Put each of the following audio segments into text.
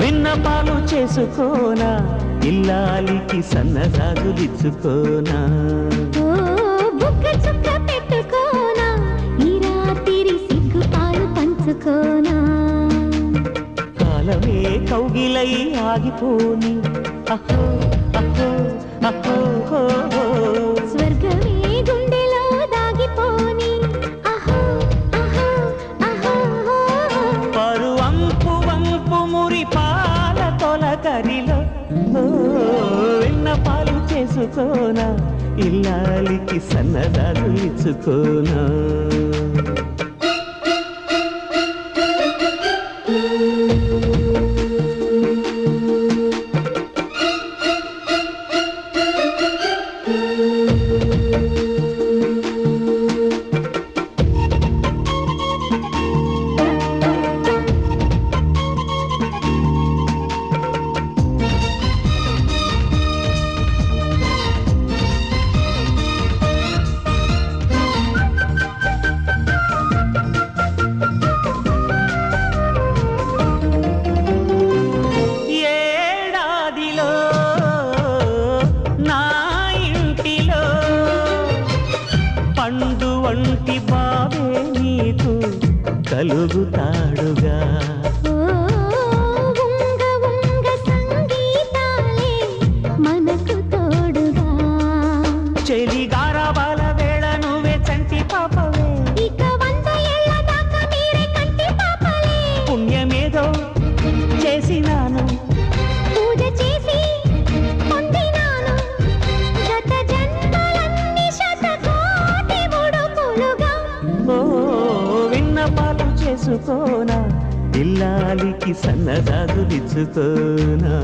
విన్నపాలు చేసుకోనా? ఇల్లాలికి పంచుకోనా? కాలమే కౌగిలై ఆగిపోని. అహో అహో అహో హో, విన్నపాలు ఇల్లాలికి సన్నదాలు ఇచ్చుకోనా పండు వంటి బావే నీకు కలుగుతాడుగా. విన్నపాలు చేసుకోనా ఇల్లాలికి సన్నదాదులిచ్చుకోనా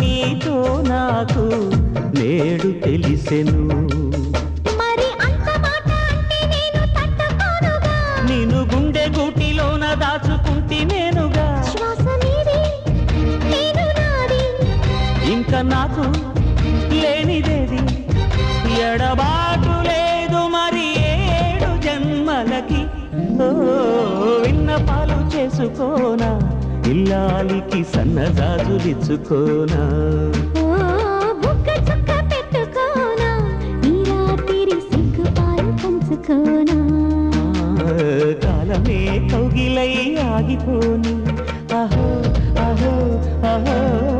నీతో నాకు నేడు తెలిసెను. మరి అంత మాట అంటే నేను గుండె గూటిలోన దాచుకుంటి నేనుగా ఇంకా నాకు లేనిదేది. ఎడబాటు లేదు మరి ఏడు జన్మలకి. ఓ విన్నపాలు చేసుకోనా? ఇల్లాలికి సన్నజాజులిచ్చుకోనా కాలమే కౌగిలై ఆగిపోని. అహో అహో అహో.